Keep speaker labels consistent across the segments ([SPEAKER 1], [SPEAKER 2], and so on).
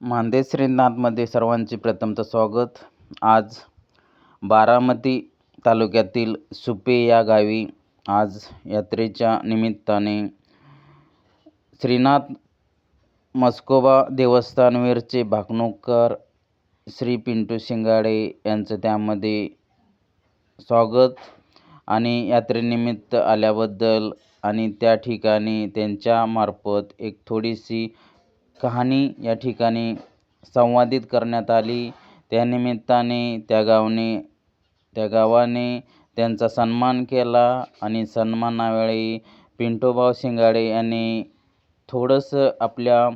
[SPEAKER 1] मांदे श्रीनाथमध्ये सर्वांचे प्रथमतः स्वागत. आज बारामती तालुक्यातील सुपे या गावी आज यात्रेच्या निमित्ताने श्रीनाथ मस्कोबा देवस्थानवेरचे भाकणूकर श्री पिंटू शिंगाडे यांचं त्यामध्ये स्वागत आणि यात्रेनिमित्त आल्याबद्दल आणि त्या ठिकाणी त्यांच्यामार्फत एक थोडीशी कहाणी या ठिकाणी संवादित करण्यात आली. त्यानिमित्ताने त्या गावने त्या गावाने त्यांचा सन्मान केला आणि सन्मानावेळी पिंटूभाऊ शिंगाडे यांनी थोडंसं आपल्या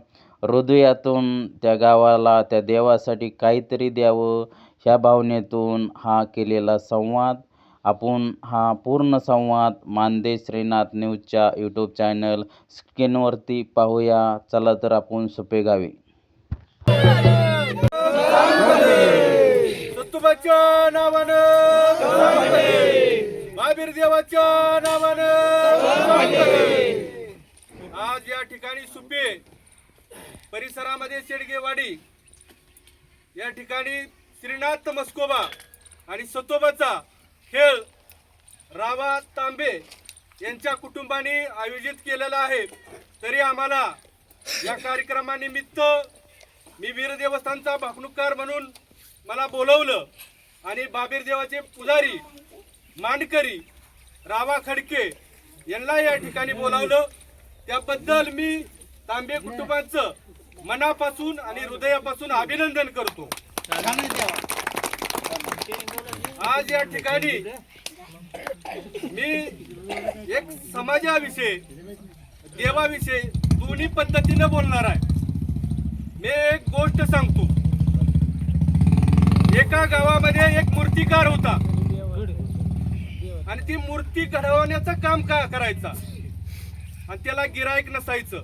[SPEAKER 1] हृदयातून त्या गावाला त्या देवासाठी काहीतरी द्यावं ह्या भावनेतून हा केलेला संवाद आपण हा पूर्ण संवाद मानदेश श्रीनाथ न्यूजच्या यूट्यूब चॅनल स्क्रीनवरती पाहूया. चला तर आपण सुपे गावी.
[SPEAKER 2] सत्तुबाच्या नावानं. महावीर देवाच्या नावानं. आज या ठिकाणी सुपे परिसरामध्ये शेडगेवाडी. या ठिकाणी श्रीनाथ मस्कोबा आणि सतोबाचा खेळ रावा तांबे यांच्या कुटुंबाने आयोजित केलेला आहे. तरी आम्हाला या कार्यक्रमानिमित्त मी वीर देवस्थानचा भाकणूककार म्हणून मला बोलवलं आणि बाबीर देवाचे पुजारी मांडकरी रावा खडके यांना या ठिकाणी बोलावलं. त्याबद्दल मी तांबे कुटुंबाचं मनापासून आणि हृदयापासून अभिनंदन करतो. आज या ठिकाणी मी एक समाजाविषयी देवाविषयी दोन्ही पद्धतीने बोलणार आहे. मी एक गोष्ट सांगतो. एका गावामध्ये एक मूर्तिकार होता. आणि ती मूर्ती घडवण्याचं काम का करायचा? आणि त्याला गिरायक नसायचं.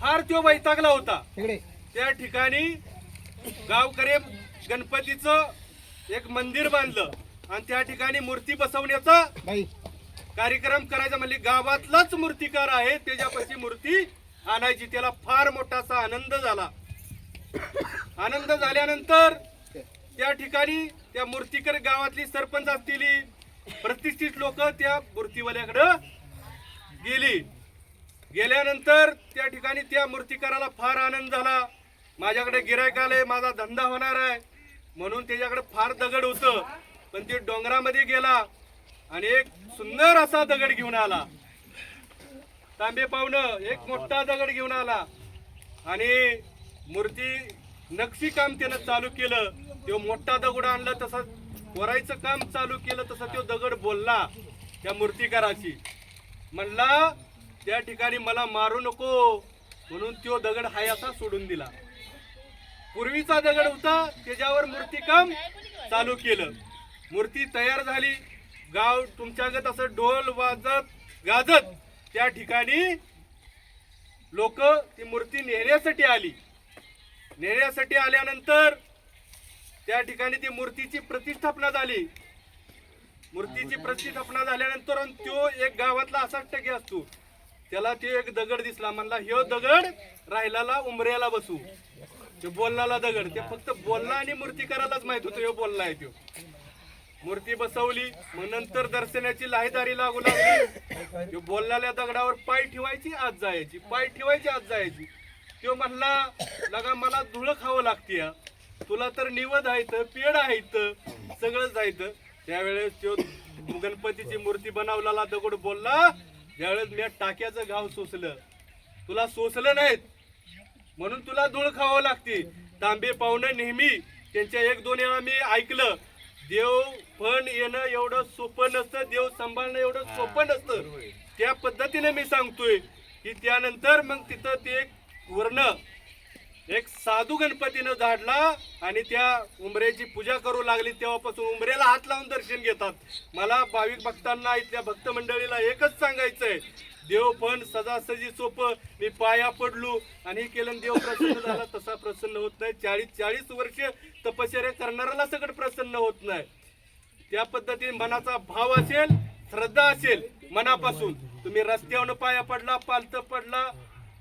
[SPEAKER 2] फार तो वैतागला होता. त्या ठिकाणी गावकरी गणपतीचं एक मंदिर बांधलं आणि त्या ठिकाणी मूर्ती बसवण्याचा कार्यक्रम करायचा म्हणजे गावातलाच मूर्तिकार आहे त्याच्यापाशी मूर्ती आणायची. त्याला फार मोठासा आनंद झाला. आनंद झाल्यानंतर त्या ठिकाणी त्या मूर्तिकर गावातली सरपंच असतील प्रतिष्ठित लोक त्या मूर्तीवाल्याकडं गेली. गेल्यानंतर त्या ठिकाणी त्या मूर्तिकाराला फार आनंद झाला. माझ्याकडे गिरायक आलंय माझा धंदा होणार आहे. म्हणून त्याच्याकडे फार दगड होतं. पण ते डोंगरामध्ये गेला आणि एक सुंदर असा दगड घेऊन आला. तांबे पाहुणं एक मोठा दगड घेऊन आला. आणि मूर्ती नक्षी काम त्यानं चालू केलं. तो मोठा दगड आणला तसं कोरायचं काम चालू केलं तसं तो दगड बोलला त्या मूर्तिकाराची. म्हणला त्या ठिकाणी मला मारू नको. म्हणून तो दगड हाय असा सोडून दिला. पूर्वीचा दगड होता त्याच्यावर मूर्तीकाम चालू केलं. मूर्ती तयार झाली. गाव तुमच्यागत असं ढोल वाजत गाजत त्या ठिकाणी लोक ती मूर्ती नेण्यासाठी आली. नेण्यासाठी आल्यानंतर त्या ठिकाणी ती मूर्तीची प्रतिष्ठापना झाली. मूर्तीची प्रतिष्ठापना झाल्यानंतर तो एक गावातला असा टके असतो. त्याला ते एक दगड दिसला. म्हणला ह्यो दगड राहिलाला उमऱ्याला बसू. ते बोलणाला दगड. ते फक्त बोलला आणि मूर्तिकारालाच माहीत होतं हे बोलला आहे तो मूर्ती बसवली मग नंतर दर्शनाची लाहीदारी लागू लागली. तो बोललेल्या दगडावर पाय ठेवायची आज जायची. पाय ठेवायची आज जायची. तो म्हणला लगा मला धुळं खावं लागते तुला तर निवद आहेत पेड आहे सगळंच जायचं त्यावेळेस तो गणपतीची मूर्ती बनवलेला दगड बोलला त्यावेळेस मी टाक्याचं गाव सोसलं तुला सोसलं नाहीत. म्हणून तुला धूळ खावं लागते. तांबे पाहुणं नेहमी त्यांच्या एक दोन वेळा मी ऐकलं. देव पण येणं एवढं सोपं नसतं देव सांभाळणं एवढं सोपं नसतं. त्या पद्धतीने मी सांगतोय की त्यानंतर मग तिथं ते वर्ण एक साधू गणपतीनं झाडला आणि त्या उंबऱ्याची पूजा करू लागली तेव्हापासून उंबऱ्याला हात लावून दर्शन घेतात. मला भाविक भक्तांना इथल्या भक्त मंडळीला एकच सांगायचंय देव पण सजासजी सोपं. मी पाया पडलो आणि केलं देव प्रसन्न झाला तसा प्रसन्न होत नाही. चाळीस चाळीस वर्ष तपश्चर्या करणाऱ्याला सगळं प्रसन्न होत नाही. त्या पद्धतीने मनाचा भाव असेल श्रद्धा असेल मनापासून. तुम्ही रस्त्यावर पाया पडला पालत पडला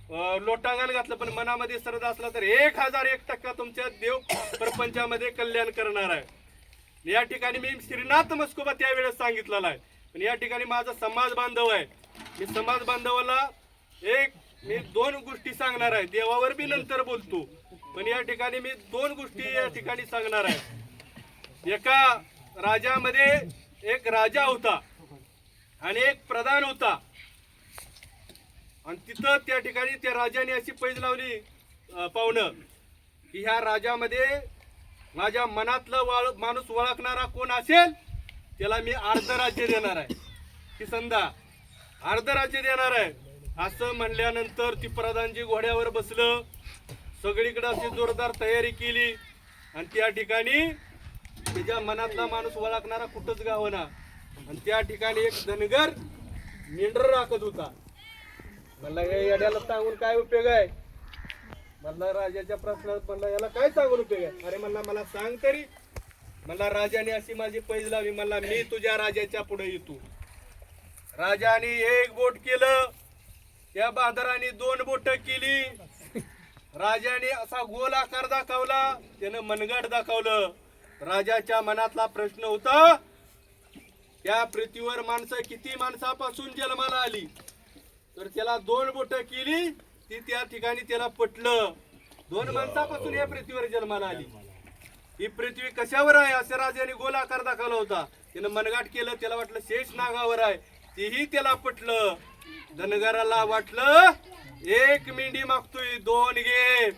[SPEAKER 2] लोटांगण घातलं पण मनामध्ये श्रद्धा असला तर एक हजार एक टक्का तुमच्या देव प्रपंचामध्ये कल्याण करणार आहे. या ठिकाणी मी श्रीनाथ मस्कोबा त्यावेळेस सांगितलेला आहे. पण या ठिकाणी माझा समाज बांधव आहे. मी समाज बांधवाला एक मी दोन गोष्टी सांगणार आहे. देवावर बी नंतर बोलतो. पण या ठिकाणी मी दोन गोष्टी या ठिकाणी सांगणार आहे. एका राजामध्ये एक राजा होता आणि एक प्रधान होता. आणि तिथं त्या ठिकाणी त्या राजाने अशी पैज लावली पाहुणं की ह्या राजामध्ये माझ्या मनातलं वाळ माणूस ओळखणारा कोण असेल त्याला मी अर्ध राज्य देणार आहे. ती संधा अर्ध राज्य देणार आहे. असं म्हणल्यानंतर ती प्रधानजी घोड्यावर बसलं सगळीकडे अशी जोरदार तयारी केली आणि त्या ठिकाणी तिच्या मनातला माणूस ओळखणारा कुठंच गावना. आणि त्या ठिकाणी एक धनगर मेंढर राखत होता. म्हणला हे येड्याला सांगून काय उपयोग आहे? म्हणला राजाच्या प्रश्नात म्हणला याला काय सांगून उपयोग आहे? अरे म्हणला मला सांग तरी. म्हणला राजाने अशी माझी पैज लावी म्हणला मी तुझ्या राजाच्या पुढे येतो. राजाने एक बोट केलं त्या बांदराने दोन बोट केली. राजाने असा गोल आकार दाखवला त्यानं मनगट दाखवलं. राजाच्या मनातला प्रश्न होता त्या पृथ्वीवर माणसं किती माणसापासून जन्माला आली? तर त्याला दोन बोट केली ती त्या ठिकाणी त्याला पटलं. दोन माणसापासून या पृथ्वीवर जन्माला आली. ही पृथ्वी कशावर आहे? असे राजाने गोल आकार दाखवला होता. त्यानं मनगाट केलं त्याला वाटलं शेष नागावर आहे. तेही त्याला पटलं. धनगराला वाटलं एक मेंढी मागतोय दोन घे.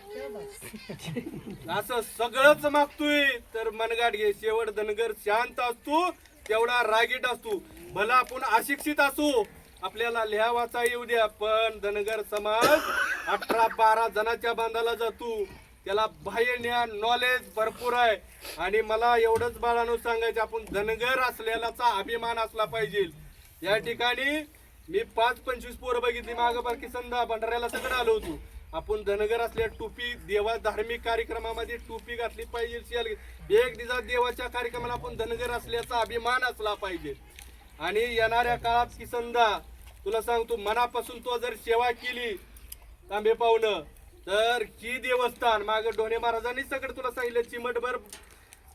[SPEAKER 2] असं सगळंच मागतोय. तर मनगाट घे. शेवट धनगर शांत असतो तेवढा रागीट असतो. भला आपण अशिक्षित असू. आपल्याला लिहा वाचा येऊ द्या पण धनगर समाज अठरा बारा जणाच्या बांधाला जातो त्याला बाह्य ज्ञान नॉलेज भरपूर आहे. आणि मला एवढंच बाळानो सांगायचं आपण धनगर असलेलाचा अभिमान असला पाहिजे. या ठिकाणी मी पाच पंचवीस पोरं बघितली मागं बारकी संधा भंडाऱ्याला सगळं आलो होतो. आपण धनगर असल्या टोपी देवा धार्मिक कार्यक्रमामध्ये टोपी घातली पाहिजे एक दिवसा देवाच्या कार्यक्रमाला आपण धनगर असल्याचा अभिमान असला पाहिजे. आणि येणाऱ्या काळात की समजा तुला सांगतो मनापासून तो जर सेवा केली तांबे पाहुणं तर ही देवस्थान माग डोणे महाराजांनी सगळं तुला सांगितलं चिमटभर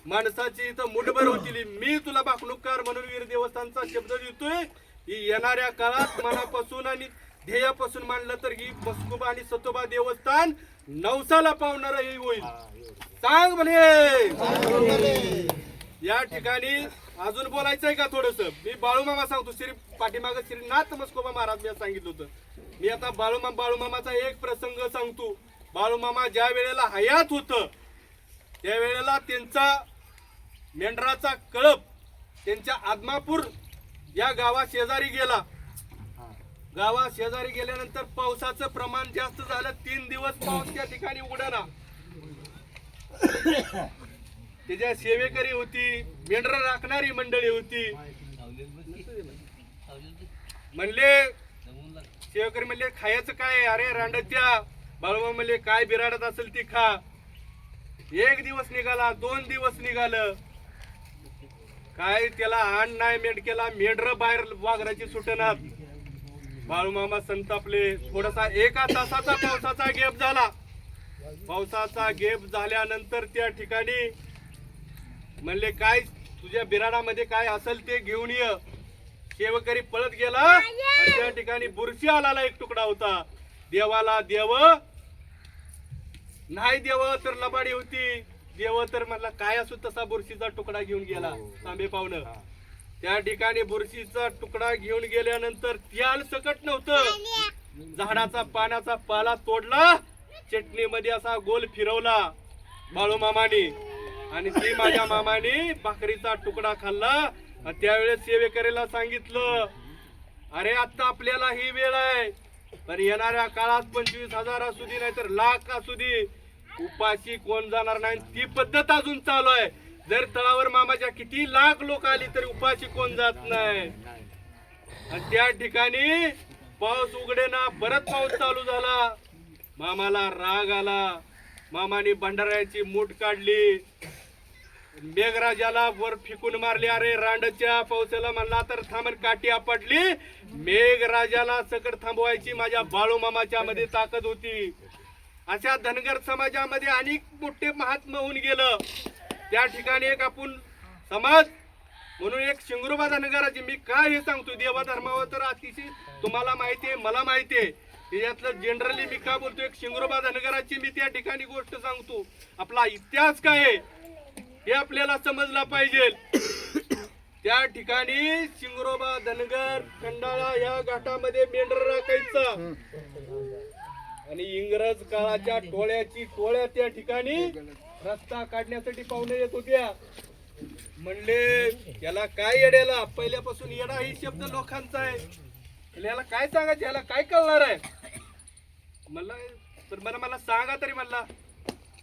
[SPEAKER 2] माणसाची इथं मुठभर होती मी तुला बाकणूककार म्हणून वीर देवस्थानचा शब्द देतोय. ही येणाऱ्या काळात मनापासून आणि ध्येयापासून मानलं तर ही मस्कुबा आणि सतोबा देवस्थान नवसाला पावणार होईल. सांग म्हणे. या ठिकाणी अजून बोलायचं आहे का थोडस? मी बाळूमामा सांगतो श्री पाठीमाग श्रीनाथ मस्कोबा महाराज मी सांगितलं होतं. मी आता बाळूमा बाळूमामाचा एक प्रसंग सांगतो. बाळूमामा ज्या वेळेला हयात होत त्या वेळेला त्यांचा मेंढराचा कळप त्यांच्या आदमापूर या गावा शेजारी गेला. गावा शेजारी गेल्यानंतर पावसाचं प्रमाण जास्त झालं तीन दिवस पाऊस त्या ठिकाणी उघडना त्याच्या सेवेकरी होती मेंढर राखणारी मंडळी होती. म्हणले सेवेकरी म्हणले खायचं काय? अरे रांडत्या बाळबा म्हणले काय बिराडत असेल ती खा. एक दिवस निघाला दोन दिवस निघालं. काय त्याला आण नाही मेंढकेला मेंढर बाहेर वाघराची सुटनात. बाळूमामा संतापले. थोडासा एका तासाचा पावसाचा गेप झाला. पावसाचा गेप झाल्यानंतर त्या ठिकाणी म्हणले काय तुझ्या बिराडामध्ये काय असेल ते घेऊन ये. सेवकरी पळत गेला आणि त्या ठिकाणी बुरशी आलाला एक तुकडा होता. देवाला देव नाही देव तर लबाडी होती. देव तर म्हणला काय असो तसा बुरशीचा तुकडा घेऊन गेला तांबे पाहुणं. त्या ठिकाणी बुरशीचा तुकडा घेऊन गेल्यानंतर त्याल सकट नव्हतं. झाडाचा पानाचा पाला तोडला. चटणीमध्ये असा गोल फिरवला. बाळू मामानी आणि ती माझ्या मामाने भाकरीचा तुकडा खाल्ला. आणि त्यावेळेस सेवेकरीला सांगितलं अरे आता आपल्याला ही वेळ आहे. पण येणाऱ्या काळात पंचवीस हजार असू दे नाहीतर लाख असू दे. उपाशी कोण जाणार नाही. ती पद्धत अजून चालू आहे. जर तळावर मामाच्या किती लाख लोक आली तरी उपाशी कोण जात नाही. आणि त्या ठिकाणी पाऊस उघडेना परत पाऊस चालू झाला. मामाला राग आला. मामाने भंडाऱ्याची मूठ काढली. मेघराजाला वर फिकून मारले. अरे रांडच्या पावसाला म्हणला तर थांबन काठी आपटली. मेघराजाला सकट थांबवायची माझ्या बाळू मामाच्या मध्ये ताकद होती. अशा धनगर समाजामध्ये अनेक मोठे महात्मा होऊन गेलं. त्या ठिकाणी एक आपण समाज म्हणून एक शिंगरुबा धनगराची मी काय हे सांगतो? देवा धर्मावर तर अतिशय तुम्हाला माहिती आहे मला माहिती आहे. यातलं जनरली मी का बोलतो एक शिंगरोबा धनगराची मी त्या ठिकाणी गोष्ट सांगतो. आपला इतिहास काय आहे हे आपल्याला समजला पाहिजे. त्या ठिकाणी शिंगरोबा धनगर खंडाळा या घाटामध्ये मेंढर राखायचा. आणि इंग्रज काळाच्या टोळ्याची टोळ्या त्या ठिकाणी रस्ता काढण्यासाठी पाहुणे येत होत्या. म्हणले याला काय येड्याला पहिल्यापासून येडा ही शब्द लोकांचा आहे. याला काय सांगायचं? याला काय कळणार आहे? मला तर मला मला सांगा तरी म्हणला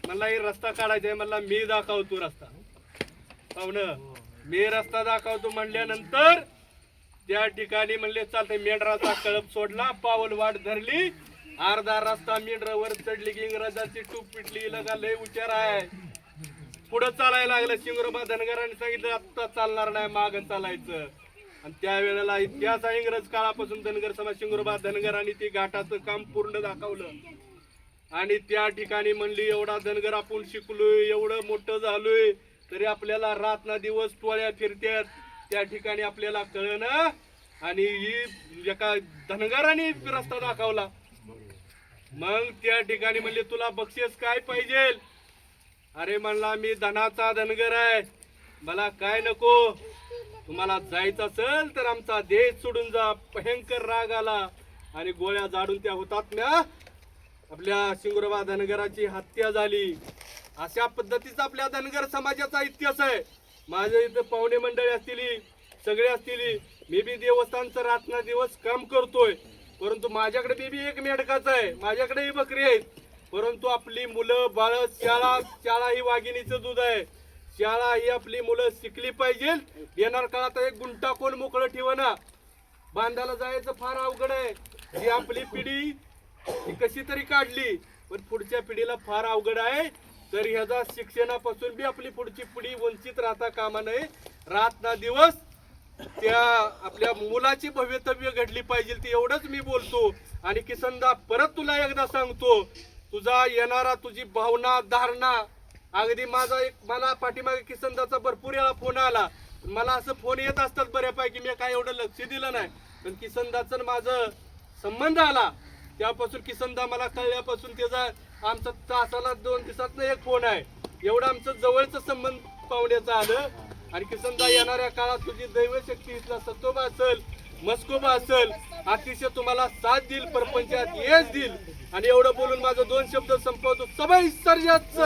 [SPEAKER 2] मला हे रस्ता काढायचा आहे म्हणला मी दाखवतो रस्ता. पाहुणं मी रस्ता दाखवतो म्हणल्यानंतर त्या ठिकाणी म्हणले चालते मेंढराचा कळप सोडला पावल वाट धरली. अर्धा रस्ता मेंढरावर चढली की इंग्रजाची टूप पिटली लगा लय उचार आहे. पुढं चालायला लागलं शिंगरोबा धनगरांनी सांगितलं आत्ता चालणार नाही मागं चालायचं. आणि त्यावेळेला इतिहास आहे इंग्रज काळापासून धनगर समाज शिंगरोबा धनगरांनी ते घाटाचं काम पूर्ण दाखवलं. आणि त्या ठिकाणी म्हणली एवढा धनगर आपण शिकलोय एवढं मोठं झालोय तरी आपल्याला रात्र दिवस टोळ्या फिरत्यात. त्या ठिकाणी आपल्याला कळणं आणि ही एका धनगराने रस्ता दाखवला. मग त्या ठिकाणी म्हणले तुला बक्षीस काय पाहिजे? अरे म्हणला मी धनाचा धनगर आहे. मला काय नको? तुम्हाला जायचं असेल तर आमचा देश सोडून जा. भयंकर राग आला. आणि गोळ्या जाडून त्या हुतात्म्या आपल्या शिंगुरबा धनगराची हत्या झाली. अशा पद्धतीचा आपल्या धनगर समाजाचा इतिहास आहे. माझ्या इथं पाहुणे मंडळी असतील सगळे असतील मी बी देवस्थानचं रातना दिवस काम करतोय. परंतु माझ्याकडे बी बी एक मेढकाच आहे. माझ्याकडेही बकरी आहेत. परंतु आपली मुलं बाळ शाळा शाळा ही वाघिणीचं दूध आहे. शाळा ही आपली मुलं शिकली पाहिजे येणार काळात एक गुंटा कोण मोकळं ठेवना? बांधायला जायचं फार अवघड आहे. ही आपली पिढी ही कशी तरी काढली. पण पुढच्या पिढीला फार अवघड आहे. तर ह्याचा शिक्षणापासून बी आपली पुढची पिढी वंचित राहता कामा नये. रात ना दिवस. त्या आपल्या मुलाची भवितव्य घडली पाहिजे ती एवढंच मी बोलतो. आणि किसनदा परत तुला एकदा सांगतो तुझा येणारा तुझी भावना धारणा अगदी माझा एक मला पाठीमागे किसनदाचा भरपूर वेळा फोन आला. मला असं फोन येत असतात बऱ्यापैकी मी काय एवढं लक्ष दिलं नाही. पण किसनदाचं माझं संबंध आला. त्यापासून किसनदा मला कळल्यापासून त्याचा आमचा तासाला दोन दिवसात एक फोन आहे. एवढं आमचं जवळचं संबंध पाहुण्याचं आलं. आणि किसनदा येणाऱ्या काळात तुझी दैवशक्ती इथला सतोबा असेल मस्कोबा असेल अतिशय तुम्हाला साथ देईल परपंचात येस देईल. आणि एवढं बोलून माझं दोन शब्द संपवतो. सबै सर्जाच